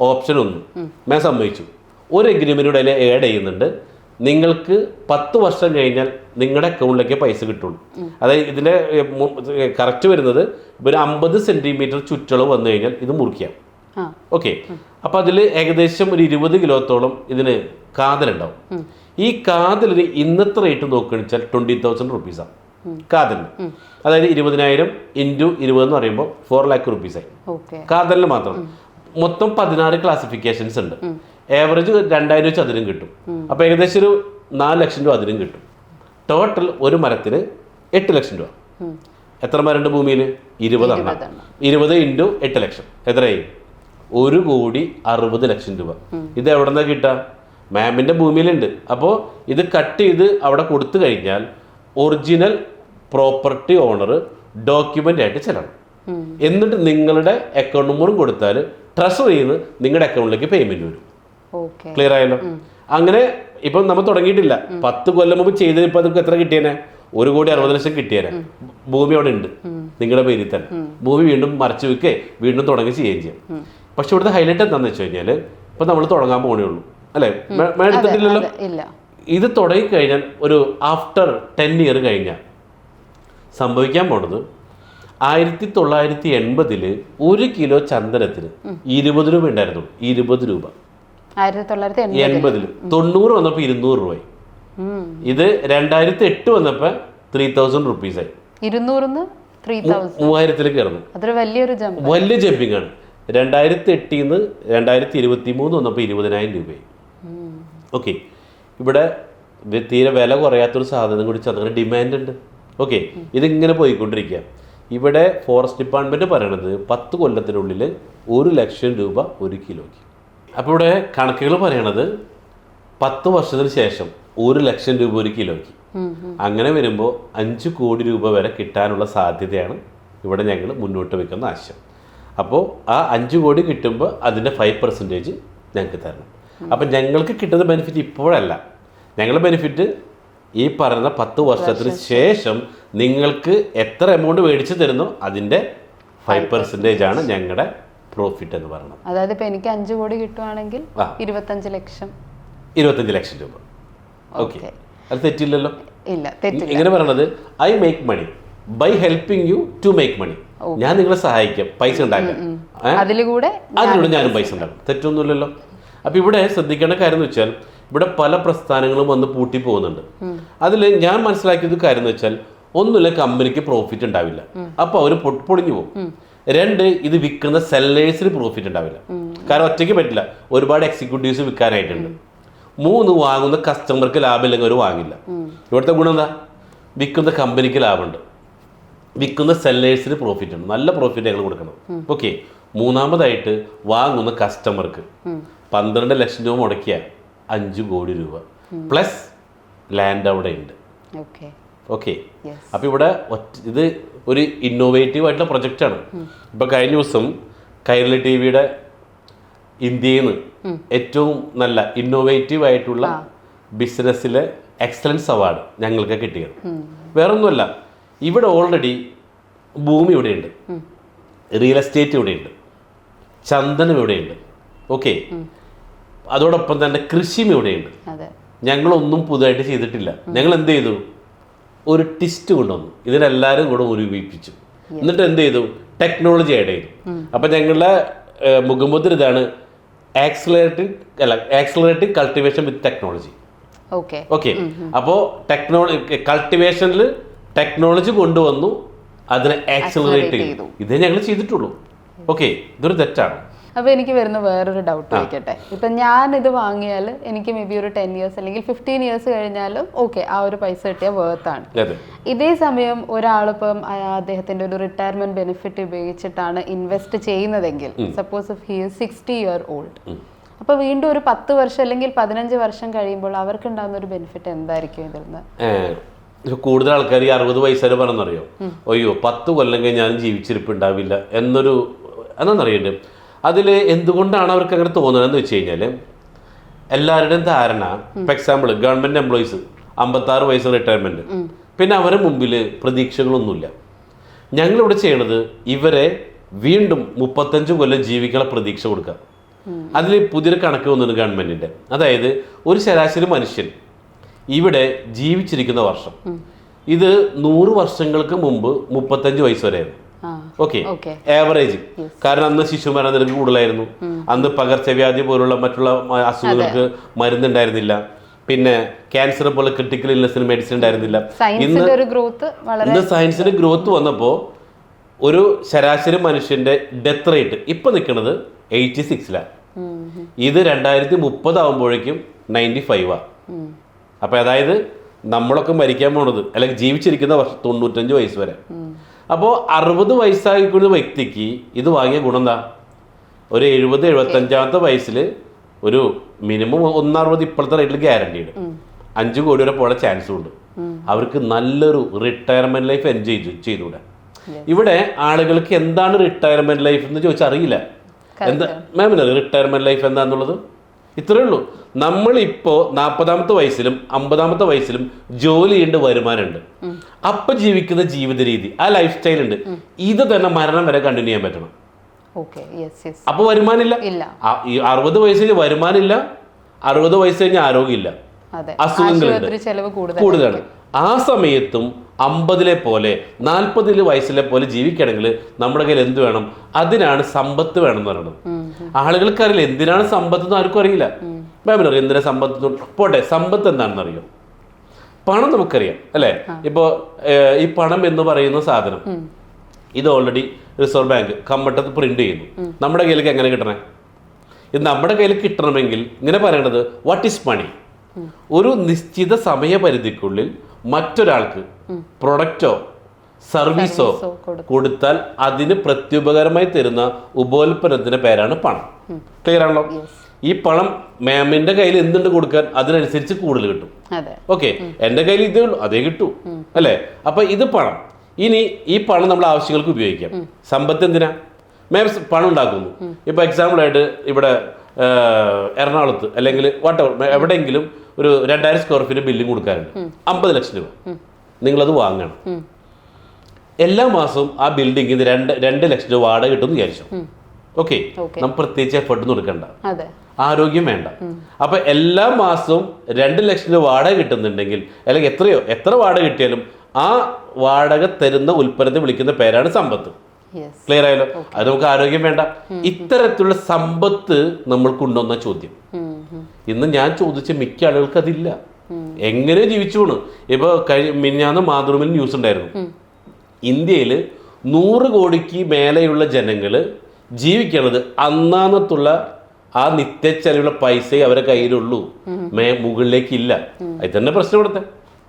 ഓപ്ഷൻ ഒന്ന്. ഞാൻ സമ്മതിച്ചു. ഒരു എഗ്രിമെന്റിലൂടെ അതിൽ ആഡ് ചെയ്യുന്നുണ്ട്. നിങ്ങൾക്ക് പത്ത് വർഷം കഴിഞ്ഞാൽ നിങ്ങളുടെ അക്കൗണ്ടിലേക്ക് പൈസ കിട്ടുള്ളൂ. അതായത് ഇതിന്റെ കറക്റ്റ് വരുന്നത് ഒരു അമ്പത് സെന്റിമീറ്റർ ചുറ്റളവ് വന്നു കഴിഞ്ഞാൽ ഇത് മുറിക്കാം. ഓക്കെ അപ്പം അതിൽ ഏകദേശം ഒരു ഇരുപത് കിലോത്തോളം ഇതിന് കാതലുണ്ടാവും. ഈ കാതലിന് ഇന്നത്തെ റേറ്റ് നോക്കുകയാണെന്ന് വെച്ചാൽ ട്വന്റി തൗസൻഡ് റുപ്പീസാണ് കാതലിന് അതായത് ഇരുപതിനായിരം ഇന്റു ഇരുപത് എന്ന് പറയുമ്പോൾ ഫോർ ലാക്ക് റുപ്പീസായി കാതലിന് മാത്രം. മൊത്തം പതിനാറ് ക്ലാസിഫിക്കേഷൻസ് ഉണ്ട്. ഏവറേജ് രണ്ടായിരം വെച്ച് അതിനും കിട്ടും. അപ്പോൾ ഏകദേശം ഒരു നാല് ലക്ഷം രൂപ അതിനും കിട്ടും. ടോട്ടൽ ഒരു മരത്തിന് എട്ട് ലക്ഷം രൂപ. എത്ര മരമുണ്ട് ഭൂമിയിൽ ഇരുപതെണ്ണം. ഇരുപത് ഇന്റു എട്ട് ലക്ഷം. എത്രയായി? ഒരു കോടി അറുപത് ലക്ഷം രൂപ. ഇത് എവിടെ നിന്നാണ് കിട്ടുക മാമിന്റെ ഭൂമിയിലുണ്ട്. അപ്പോൾ ഇത് കട്ട് ചെയ്ത് അവിടെ കൊടുത്തു കഴിഞ്ഞാൽ ഒറിജിനൽ പ്രോപ്പർട്ടി ഓണർ ഡോക്യുമെന്റ് ആയിട്ട് ചെല്ലണം. എന്നിട്ട് നിങ്ങളുടെ അക്കൗണ്ട് നമ്പറും കൊടുത്താൽ ട്രഷറിയിൽ നിന്ന് നിങ്ങളുടെ അക്കൗണ്ടിലേക്ക് പേയ്മെന്റ് വരും. ക്ലിയർ ആയല്ലോ അങ്ങനെ ഇപ്പം നമ്മൾ തുടങ്ങിയിട്ടില്ല. പത്ത് കൊല്ലം മുമ്പ് ചെയ്തത് ഇപ്പം അതൊക്കെ എത്ര കിട്ടിയേനെ? ഒരു കോടി അറുപത് ലക്ഷം കിട്ടിയേനെ. ഭൂമി അവിടെ ഉണ്ട്. നിങ്ങളുടെ പേരിൽ തന്നെ. ഭൂമി വീണ്ടും മറച്ചു വെക്കേ. വീണ്ടും തുടങ്ങി ചെയ്യുകയും ചെയ്യും. പക്ഷെ ഇവിടുത്തെ ഹൈലൈറ്റ് എന്താണെന്ന് വെച്ച് കഴിഞ്ഞാൽ ഇപ്പം നമ്മൾ തുടങ്ങാൻ പോണേ ഉള്ളൂ. അല്ലേ? മേടത്തിട്ടില്ലല്ലോ മേഡം എടുത്തിട്ടില്ലല്ലോ ഇത് തുടങ്ങി കഴിഞ്ഞാൽ ഒരു ആഫ്റ്റർ ടെൻ ഇയർ കഴിഞ്ഞാൽ സംഭവിക്കാൻ പോണത് ആയിരത്തി തൊള്ളായിരത്തി എൺപതിൽ ഒരു കിലോ ചന്ദനത്തിന് ഇരുപത് രൂപ ഉണ്ടായിരുന്നു. ഇരുപത് രൂപ. ആയിരത്തി തൊള്ളായിരത്തി എൺപത് എൺപതിൽ തൊണ്ണൂറ് വന്നപ്പോൾ ഇരുന്നൂറ് രൂപയായി. ഇത് രണ്ടായിരത്തി എട്ട് വന്നപ്പോൾ ത്രീ തൗസൻഡ് റുപ്പീസായി ഇരുന്നൂറിന്ന് മൂവായിരത്തിൽ കയറുന്നു അതൊരു വലിയൊരു ജമ്പ് വലിയ ജമ്പിങ് ആണ്. രണ്ടായിരത്തി എട്ടിൽ നിന്ന് രണ്ടായിരത്തി ഇരുപത്തി മൂന്ന് വന്നപ്പോൾ ഇരുപതിനായിരം രൂപയായി. ഓക്കെ ഇവിടെ തീരെ വില കുറയാത്തൊരു സാധനം കൂടി ചന്ദ്രന് ഡിമാൻഡ് ഉണ്ട്. ഓക്കെ ഇതിങ്ങനെ പോയിക്കൊണ്ടിരിക്കുക ഇവിടെ ഫോറസ്റ്റ് ഡിപ്പാർട്ട്മെന്റ് പറയണത് പത്ത് കൊല്ലത്തിനുള്ളിൽ ഒരു ലക്ഷം രൂപ ഒരു കിലോയ്ക്ക്. അപ്പോൾ ഇവിടെ കണക്കുകൾ പറയണത് പത്ത് വർഷത്തിന് ശേഷം ഒരു ലക്ഷം രൂപ ഒരു കിലോയ്ക്ക്. അങ്ങനെ വരുമ്പോൾ അഞ്ച് കോടി രൂപ വരെ കിട്ടാനുള്ള സാധ്യതയാണ് ഇവിടെ ഞങ്ങൾ മുന്നോട്ട് വെക്കുന്ന ആശയം. അപ്പോൾ ആ അഞ്ച് കോടി കിട്ടുമ്പോൾ അതിന്റെ ഫൈവ് പെർസെന്റേജ് ഞങ്ങൾക്ക് തരണം. അപ്പം ഞങ്ങൾക്ക് കിട്ടുന്ന ബെനിഫിറ്റ് ഇപ്പോഴല്ല. ഞങ്ങളുടെ ബെനിഫിറ്റ് ഈ പറയുന്ന പത്ത് വർഷത്തിന് ശേഷം നിങ്ങൾക്ക് എത്ര എമൗണ്ട് മേടിച്ച് തരുന്നോ അതിന്റെ ഫൈവ് പെർസെന്റേജ് ആണ് ഞങ്ങളുടെ പ്രോഫിറ്റ് എന്ന് പറയുന്നത് അതായത് ഇപ്പൊ എനിക്ക് അഞ്ചു കോടി കിട്ടുവാണെങ്കിൽ. ഇരുപത്തഞ്ച് ലക്ഷം. ഇരുപത്തഞ്ച് ലക്ഷം രൂപ. ഓക്കെ. അത് തെറ്റില്ലല്ലോ? ഇല്ല തെറ്റില്ല. ഇങ്ങനെ പറയണത് I make money by helping you to make money ഞാൻ നിങ്ങളെ സഹായിക്കാം പൈസ ഉണ്ടാക്കാൻ. അതിലൂടെ അതിലൂടെ ഞാനും പൈസ ഉണ്ടാക്കും. തെറ്റൊന്നുമില്ലല്ലോ? അപ്പൊ ഇവിടെ ശ്രദ്ധിക്കേണ്ട കാര്യം എന്ന് വെച്ചാൽ ഇവിടെ പല പ്രസ്ഥാനങ്ങളും വന്ന് പൂട്ടി പോകുന്നുണ്ട്. അതിൽ ഞാൻ മനസ്സിലാക്കിയത് കാര്യം എന്ന് വെച്ചാൽ ഒന്നുമില്ല കമ്പനിക്ക് പ്രോഫിറ്റ് ഉണ്ടാവില്ല. അപ്പോൾ അവർ പൊളിഞ്ഞു പോകും. രണ്ട് ഇത് വിൽക്കുന്ന സെല്ലേഴ്സിന് പ്രോഫിറ്റ് ഉണ്ടാവില്ല. കാരണം ഒറ്റയ്ക്ക് പറ്റില്ല. ഒരുപാട് എക്സിക്യൂട്ടീവ്സ് വിൽക്കാനായിട്ടുണ്ട്. മൂന്ന് വാങ്ങുന്ന കസ്റ്റമർക്ക് ലാഭമില്ലെങ്കിൽ അവർ വാങ്ങില്ല. ഇവിടുത്തെ ഗുണം എന്താ? വിൽക്കുന്ന കമ്പനിക്ക് ലാഭമുണ്ട്. വിൽക്കുന്ന സെല്ലേഴ്സിന് പ്രോഫിറ്റ് ഉണ്ട്. നല്ല പ്രോഫിറ്റ് ഞങ്ങൾ കൊടുക്കണം. ഓക്കെ മൂന്നാമതായിട്ട് വാങ്ങുന്ന കസ്റ്റമർക്ക് പന്ത്രണ്ട് ലക്ഷം രൂപ മുടക്കിയ അഞ്ച് കോടി രൂപ. പ്ലസ് ലാൻഡ് അവിടെ ഉണ്ട്. ഓക്കെ അപ്പൊ അപ്പോൾ ഇവിടെ ഒറ്റ ഇത് ഒരു ഇന്നോവേറ്റീവ് ആയിട്ടുള്ള പ്രൊജക്റ്റാണ് ഇപ്പോൾ കഴിഞ്ഞ ദിവസം കൈരളി ടി വിയുടെ ഇന്ത്യയിൽ നിന്ന് ഏറ്റവും നല്ല ഇന്നോവേറ്റീവ് ആയിട്ടുള്ള ബിസിനസ്സിലെ എക്സലൻസ് അവാർഡ് ഞങ്ങൾക്ക് കിട്ടിയത്. വേറൊന്നുമല്ല ഇവിടെ ഓൾറെഡി ഭൂമി ഇവിടെയുണ്ട്. റിയൽ എസ്റ്റേറ്റ് ഇവിടെയുണ്ട്. ചന്ദനം ഇവിടെയുണ്ട്. ഓക്കെ അതോടൊപ്പം തന്നെ കൃഷിയും ഇവിടെയുണ്ട്. ഞങ്ങളൊന്നും പുതുതായിട്ട് ചെയ്തിട്ടില്ല. ഞങ്ങൾ എന്ത് ചെയ്തു? ഒരു ട്വിസ്റ്റ് കൊണ്ടുവന്നു. ഇതിനെല്ലാവരും കൂടെ ഒരുമിപ്പിച്ചു. എന്നിട്ട് എന്ത് ചെയ്തു? ടെക്നോളജി ആഡ് ചെയ്തു. അപ്പം ഞങ്ങളുടെ മുഖമുദ്ര ഇതാണ് ആക്സിലറേറ്റിംഗ് അല്ല accelerating cultivation with technology okay okay അപ്പോൾ ടെക്നോളജി കൾട്ടിവേഷനിൽ ടെക്നോളജി കൊണ്ടുവന്നു അതിനെ ആക്സിലറേറ്റ് ചെയ്തു. ഇതേ ഞങ്ങൾ ചെയ്തിട്ടുള്ളൂ. ഓക്കെ ഇതൊരു തെറ്റാണ്. അപ്പൊ എനിക്ക് വരുന്ന വേറൊരു ഡൗട്ട് ചോദിക്കട്ടെ ഇപ്പൊ ഞാൻ ഇത് വാങ്ങിയാൽ എനിക്ക് മേ ബി ഒരു ടെൻ ഇയേഴ്സ് അല്ലെങ്കിൽ ഫിഫ്റ്റീൻ ഇയേഴ്സ് കഴിഞ്ഞാലും ഓക്കെ ആ ഒരു പൈസ കിട്ടിയ വേർത്താണ് ആണ്. ഇതേ സമയം ഒരാളിപ്പം അദ്ദേഹത്തിന്റെ ഒരു റിട്ടയർമെന്റ് ബെനിഫിറ്റ് ഉപയോഗിച്ചിട്ടാണ് ഇൻവെസ്റ്റ് ചെയ്യുന്നതെങ്കിൽ suppose if he sixty year old അപ്പൊ വീണ്ടും ഒരു പത്ത് വർഷം അല്ലെങ്കിൽ പതിനഞ്ച് വർഷം കഴിയുമ്പോൾ അവർക്ക് ഉണ്ടാകുന്ന ഒരു ബെനിഫിറ്റ് എന്തായിരിക്കും ഇതിൽ നിന്ന്? കൂടുതൽ ആൾക്കാർ ഈ അറുപത് വയസ്സുവരെ പറഞ്ഞറിയോ അയ്യോ പത്ത് കൊല്ലം കഴിഞ്ഞ് ഞാൻ ജീവിച്ചിരിപ്പുണ്ടാവില്ല എന്നൊരു എന്നാന്നറിയണ്ട് അതിൽ എന്തുകൊണ്ടാണ് അവർക്ക് അങ്ങനെ തോന്നുന്നതെന്ന് വെച്ച് കഴിഞ്ഞാൽ എല്ലാവരുടെയും ധാരണ ഫോർ എക്സാമ്പിൾ ഗവൺമെന്റ് എംപ്ലോയീസ് അമ്പത്താറ് വയസ്സ് റിട്ടയർമെന്റ് പിന്നെ അവരെ മുമ്പിൽ പ്രതീക്ഷകളൊന്നുമില്ല. ഞങ്ങളിവിടെ ചെയ്യണത് ഇവരെ വീണ്ടും മുപ്പത്തഞ്ച് കൊല്ലം ജീവിക്കാനുള്ള പ്രതീക്ഷ കൊടുക്കുക. അതിൽ പുതിയൊരു കണക്ക് വന്നിട്ടുണ്ട് ഗവൺമെന്റിന്റെ. അതായത് ഒരു ശരാശരി മനുഷ്യൻ ഇവിടെ ജീവിച്ചിരിക്കുന്ന വർഷം. ഇത് നൂറ് വർഷങ്ങൾക്ക് മുമ്പ് മുപ്പത്തഞ്ച് വയസ്സ് വരെയായിരുന്നു. ആ ഓക്കെ ആവറേജ് കാരണം അന്ന് ശിശുമരണ നിരക്ക് കൂടുതലായിരുന്നു. അന്ന് പകർച്ചവ്യാധി പോലുള്ള മറ്റുള്ള അസുഖങ്ങൾക്ക് മരുന്നുണ്ടായിരുന്നില്ല. പിന്നെ ക്യാൻസർ പോലെ ക്രിട്ടിക്കൽ ഇല്ലസിന് മെഡിസിൻ ഉണ്ടായിരുന്നില്ല. ഇന്ന് ഒരു ഗ്രോത്ത് വളരെ ഇന്ന് സയൻസിന് ഗ്രോത്ത് വന്നപ്പോൾ ഒരു ശരാശരി മനുഷ്യന്റെ ഡെത്ത് റേറ്റ് ഇപ്പൊ നിൽക്കുന്നത് എയ്റ്റി സിക്സിലാണ് ഇത് രണ്ടായിരത്തി മുപ്പത് ആകുമ്പോഴേക്കും നയന്റി ഫൈവാ അപ്പൊ അതായത് നമ്മളൊക്കെ മരിക്കാൻ പോണത് അല്ലെങ്കിൽ ജീവിച്ചിരിക്കുന്ന വർഷം തൊണ്ണൂറ്റഞ്ച് വയസ്സ് വരെ. അപ്പോൾ അറുപത് വയസ്സായിരിക്കുന്ന വ്യക്തിക്ക് ഇത് വാങ്ങിയ ഗുണം എന്താ ഒരു എഴുപത് എഴുപത്തഞ്ചാമത്തെ വയസ്സിൽ ഒരു മിനിമം ഒന്നറുപത് ഇപ്പോഴത്തെ റേറ്റിൽ ഗ്യാരണ്ടീഡ് അഞ്ച് കോടി വരെ പോകാൻ ചാൻസും ഉണ്ട്. അവർക്ക് നല്ലൊരു റിട്ടയർമെന്റ് ലൈഫ് എൻജോയ് ചെയ്തുകൂടെ? ഇവിടെ ആളുകൾക്ക് എന്താണ് റിട്ടയർമെന്റ് ലൈഫ് എന്ന് ചോദിച്ചാൽ അറിയില്ല. എന്താ? മാമിന് റിട്ടയർമെന്റ് ലൈഫ് എന്താന്നുള്ളത്? ഇത്രയേ ഉള്ളൂ. നമ്മളിപ്പോൾ നാൽപ്പതാമത്തെ വയസ്സിലും അമ്പതാമത്തെ വയസ്സിലും ജോലി ചെയ്യേണ്ട വരുമാനമുണ്ട്. അപ്പൊ ജീവിക്കുന്ന ജീവിത രീതി ആ ലൈഫ് സ്റ്റൈൽ ഉണ്ട്. ഇത് തന്നെ മരണം വരെ കണ്ടിന്യൂ ചെയ്യാൻ പറ്റണം. ഓക്കെ യെസ് യെസ് അപ്പൊ വരുമാനമില്ല. ഇല്ല. ആ- ഈ അറുപത് വയസ്സ് കഴിഞ്ഞ് വരുമാനമില്ല. അറുപത് വയസ്സ് കഴിഞ്ഞ് ആരോഗ്യമില്ല. അസുഖങ്ങളുണ്ട്. കൂടുതലാണ്. ആ സമയത്തും അമ്പതിലെ പോലെ നാൽപ്പതിൽ വയസ്സിലെ പോലെ ജീവിക്കണമെങ്കിൽ നമ്മുടെ കയ്യിൽ എന്ത് വേണം? അതിനാണ് സമ്പത്ത് വേണം എന്ന് പറയുന്നത് ആളുകൾക്കറിയില്ല എന്തിനാണ് സമ്പത്ത് എന്ന് ആർക്കും അറിയില്ല. മാമിന് അറിയാം എന്തിനാ സമ്പത്ത് പോട്ടെ സമ്പത്ത് എന്താണെന്ന് അറിയോ? പണം നമുക്കറിയാം അല്ലേ? ഇപ്പോ ഈ പണം എന്ന് പറയുന്ന സാധനം ഇത് ഓൾറെഡി റിസർവ് ബാങ്ക് കമ്മട്ടത്ത് പ്രിന്റ് ചെയ്യുന്നു. നമ്മുടെ കയ്യിലേക്ക് എങ്ങനെ കിട്ടണേ? ഇത് നമ്മുടെ കയ്യിൽ കിട്ടണമെങ്കിൽ ഇങ്ങനെ പറയേണ്ടത് വാട്ട് ഈസ് മണി ഒരു നിശ്ചിത സമയപരിധിക്കുള്ളിൽ മറ്റൊരാൾക്ക് പ്രൊഡക്റ്റോ സർവീസോ കൊടുത്താൽ അതിന് പ്രത്യുപകരമായി തരുന്ന ഉപോൽപ്പന്നത്തിന്റെ പേരാണ് പണം. ക്ലിയർ ആണല്ലോ? ഈ പണം മാമിന്റെ കയ്യിൽ എന്തുണ്ട് കൊടുക്കാൻ അതിനനുസരിച്ച് കൂടുതൽ കിട്ടും. ഓക്കെ എന്റെ കയ്യിൽ ഇതേ ഉള്ളൂ അതേ കിട്ടൂ. അല്ലേ? അപ്പൊ ഇത് പണം. ഇനി ഈ പണം നമ്മൾ ആവശ്യങ്ങൾക്ക് ഉപയോഗിക്കാം. സമ്പത്ത് എന്തിനാ? മാം പണം ഉണ്ടാക്കുന്നു. ഇപ്പൊ എക്സാമ്പിൾ ആയിട്ട് ഇവിടെ എറണാകുളത്ത് അല്ലെങ്കിൽ വാട്ട് എവിടെയെങ്കിലും ഒരു രണ്ടായിരം സ്ക്വയർ ഫീറ്റ് ബില്ലിംഗ് കൊടുക്കാറുണ്ട് അമ്പത് ലക്ഷം രൂപ. നിങ്ങളത് വാങ്ങണം. എല്ലാ മാസവും ആ ബിൽഡിംഗിന് രണ്ട് രണ്ട് ലക്ഷം രൂപ വാടക കിട്ടുമെന്ന് വിചാരിച്ചു? ഓക്കെ. നമ്മൾ പ്രത്യേകിച്ച് എഫേർട്ട് കൊടുക്കണ്ട ആരോഗ്യം വേണ്ട. അപ്പൊ എല്ലാ മാസവും രണ്ട് ലക്ഷം രൂപ വാടക കിട്ടുന്നുണ്ടെങ്കിൽ അല്ലെങ്കിൽ എത്രയോ എത്ര വാടക കിട്ടിയാലും ആ വാടക തരുന്ന ഉൽപ്പന്നത്തെ വിളിക്കുന്ന പേരാണ് സമ്പത്ത്. ക്ലിയർ ആയല്ലോ? അത് നമുക്ക് ആരോഗ്യം വേണ്ട. ഇത്തരത്തിലുള്ള സമ്പത്ത് നമ്മൾക്കുണ്ടോന്ന ചോദ്യം. ഇന്ന് ഞാൻ ചോദിച്ച മിക്ക ആളുകൾക്ക് അതില്ല എങ്ങനെ ജീവിച്ചു പോണു ഇപ്പൊ കഴിഞ്ഞ മിന്നാന്ന് മാതൃമിൽ ന്യൂസ് ഉണ്ടായിരുന്നു. ഇന്ത്യയിൽ നൂറ് കോടിക്ക് മേലെയുള്ള ജനങ്ങൾ ജീവിക്കണത് അന്നാന്നത്തുള്ള ആ നിത്യച്ചെലവുള്ള പൈസയെ അവരെ കയ്യിലുള്ളൂ. മേ മുകളിലേക്കില്ല. അത് തന്നെ പ്രശ്നം ഇവിടുത്തെ.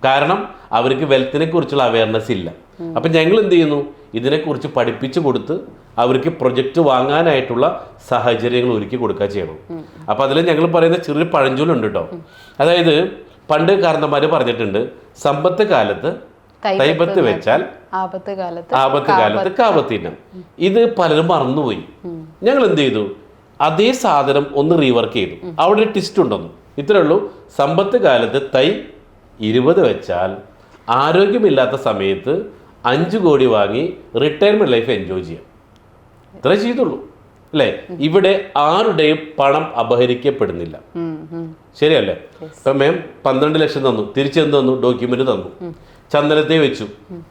കാരണം അവർക്ക് വെൽത്തിനെ കുറിച്ചുള്ള അവയർനെസ് ഇല്ല. അപ്പം ഞങ്ങൾ എന്ത് ചെയ്യുന്നു? ഇതിനെക്കുറിച്ച് പഠിപ്പിച്ചു കൊടുത്ത് അവർക്ക് പ്രൊജക്റ്റ് വാങ്ങാനായിട്ടുള്ള സാഹചര്യങ്ങൾ ഒരുക്കി കൊടുക്കുക ചെയ്യണം. അപ്പോൾ അതിൽ ഞങ്ങൾ പറയുന്ന ചെറിയ പഴഞ്ചൊല്ലുണ്ട് കേട്ടോ അതായത് പണ്ട് കാരണന്മാർ പറഞ്ഞിട്ടുണ്ട് സമ്പത്ത് കാലത്ത് തൈപത്ത് വെച്ചാൽ ആപത്ത് കാലത്ത് ആപത്ത് കാലത്ത് കാപത്തിനം ഇത് പലരും മറന്നുപോയി. ഞങ്ങൾ എന്ത് ചെയ്തു? അതേ സാധനം ഒന്ന് റീവർക്ക് ചെയ്തു. അവിടെ ഒരു ട്വിസ്റ്റ് ഉണ്ടെന്നു. ഇത്രേ ഉള്ളൂ. സമ്പത്ത് കാലത്ത് തൈ ഇരുപത് വെച്ചാൽ ആരോഗ്യമില്ലാത്ത സമയത്ത് അഞ്ച് കോടി വാങ്ങി റിട്ടയർമെന്റ് ലൈഫ് എൻജോയ് ചെയ്യാം. ഇത്രേ ചെയ്തുള്ളൂ അല്ലേ? ഇവിടെ ആരുടെയും പണം അപഹരിക്കപ്പെടുന്നില്ല. ശരിയല്ലേ? ഇപ്പൊ മാം പന്ത്രണ്ട് ലക്ഷം തന്നു തിരിച്ചെന്ത് തന്നു? ഡോക്യുമെന്റ് തന്നു. ചന്ദനത്തെ വെച്ചു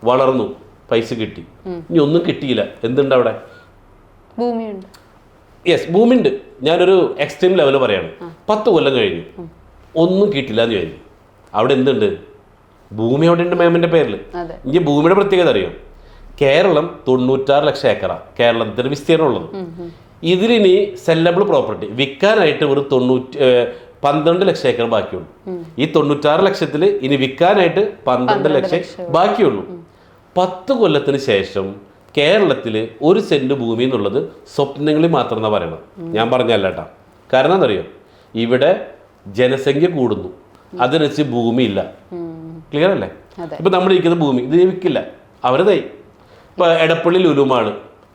വളർന്നു പൈസ കിട്ടി. ഇനി ഒന്നും കിട്ടിയില്ല. എന്തുണ്ട് അവിടെ? ഭൂമിയുണ്ട്. യെസ് ഭൂമിയുണ്ട്. ഞാനൊരു എക്സ്ട്രീം ലെവൽ പറയാണ്. പത്ത് കൊല്ലം കഴിഞ്ഞു. ഒന്നും കിട്ടില്ല എന്ന് കഴിഞ്ഞു അവിടെ എന്തുണ്ട്? ഭൂമി അവിടെ ഉണ്ട് മാമിന്റെ പേരിൽ ഇനി ഭൂമിയുടെ പ്രത്യേകത അറിയാം? കേരളം തൊണ്ണൂറ്റാറ് ലക്ഷം ഏക്കറ. കേരളത്തിന് വിസ്തീർണം ഉള്ളത്. ഇതിലിനി സെല്ലബിൾ പ്രോപ്പർട്ടി വിൽക്കാനായിട്ട് ഒരു തൊണ്ണൂറ്റി പന്ത്രണ്ട് ലക്ഷം ഏക്കർ ബാക്കിയുള്ളൂ. ഈ തൊണ്ണൂറ്റാറ് ലക്ഷത്തിൽ ഇനി വിൽക്കാനായിട്ട് പന്ത്രണ്ട് ലക്ഷം ബാക്കിയുള്ളൂ. പത്ത് കൊല്ലത്തിന് ശേഷം കേരളത്തിൽ ഒരു സെന്റ് ഭൂമി എന്നുള്ളത് സ്വപ്നങ്ങളിൽ മാത്രം എന്നാ പറയണത്. ഞാൻ പറഞ്ഞല്ല കേട്ടാ. കാരണം എന്തറിയോ ഇവിടെ ജനസംഖ്യ കൂടുന്നു. അതിനനുസരിച്ച് ഭൂമിയില്ല ക്ലിയർ അല്ലേ? ഇപ്പം ഇരിക്കുന്ന ഭൂമി ഇത് വിൽക്കില്ല അവരതായി ഇപ്പൊ എടപ്പള്ളി ലുലുമാണ്.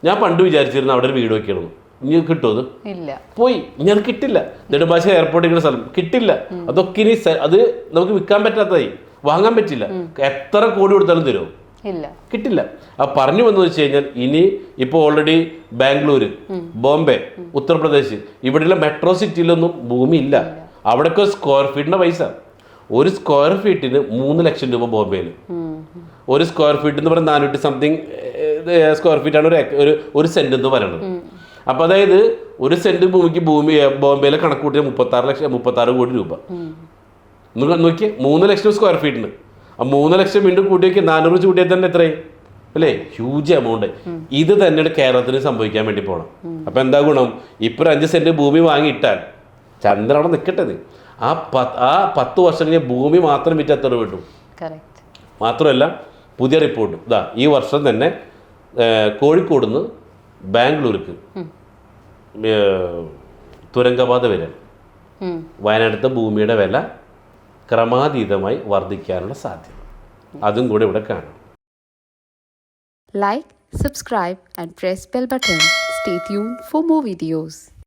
ഞാൻ പണ്ട് വിചാരിച്ചിരുന്നു അവിടെ ഒരു വീട് വെക്കണം ഇനി കിട്ടുമോ അത്? ഇല്ല. പോയി. ഇനി അത് കിട്ടില്ല. നെടുമ്പാശ എയർപോർട്ട് ഇരിക്കുന്ന സ്ഥലം. കിട്ടില്ല. അതൊക്കെ ഇനി അത് നമുക്ക് വിൽക്കാൻ പറ്റാത്തതായി. വാങ്ങാൻ പറ്റില്ല. എത്ര കോടി കൊടുത്താലും തരുമോ? ഇല്ല. കിട്ടില്ല. ആ പറഞ്ഞു വന്നു വെച്ച് കഴിഞ്ഞാൽ ഇനി ഇപ്പോൾ ഓൾറെഡി ബാംഗ്ലൂര് ബോംബെ ഉത്തർപ്രദേശ് ഇവിടെയുള്ള മെട്രോ സിറ്റിയിലൊന്നും ഭൂമി ഇല്ല. അവിടെയൊക്കെ സ്ക്വയർ ഫീറ്റിന്റെ പൈസ. ഒരു സ്ക്വയർ ഫീറ്റിന് മൂന്ന് ലക്ഷം രൂപ ബോംബെയിൽ ഒരു സ്ക്വയർ ഫീറ്റ് എന്ന് പറയുന്നത് നാനൂറ്റി സംതിങ് സ്ക്വയർ ഫീറ്റ് ആണ് ഒരു ഒരു സെന്റ് എന്ന് പറയുന്നത് അപ്പൊ അതായത് ഒരു സെന്റ് ഭൂമിക്ക് ഭൂമി ബോംബെയിലെ കണക്കൂട്ടിയ മുപ്പത്താറ് ലക്ഷം മുപ്പത്താറ് കോടി രൂപ. നോക്കിയേ മൂന്ന് ലക്ഷം സ്ക്വയർ ഫീറ്റിന് ആ മൂന്ന് ലക്ഷം വീണ്ടും കൂട്ടി നോക്കിയാൽ നാനൂറ് ചൂട്ടിയാൽ തന്നെ എത്രയും അല്ലേ? ഹ്യൂജ് എമൗണ്ട് ഇത് തന്നെയാണ് കേരളത്തിന് സംഭവിക്കാൻ വേണ്ടി പോകണം അപ്പൊ എന്താ ഗുണം? ഇപ്പൊ അഞ്ച് സെന്റ് ഭൂമി വാങ്ങിയിട്ടാൽ ചന്ദ്രവിടെ നിൽക്കട്ടെ. ആ പത്ത് ആ പത്ത് വർഷം കഴിഞ്ഞ് ഭൂമി മാത്രം വിറ്റ് എത്ര കിട്ടും മാത്രമല്ല പുതിയ റിപ്പോർട്ട് ഇതാ ഈ വർഷം തന്നെ കോഴിക്കോട് നിന്ന് ബാംഗ്ലൂർക്ക് തുരങ്കപാത വരെ. വയനാട്ടിലത്തെ ഭൂമിയുടെ വില ക്രമാതീതമായി വർദ്ധിക്കാനുള്ള സാധ്യത. അതും കൂടെ ഇവിടെ കാണാം. Like subscribe and press bell button stay tune for more videos.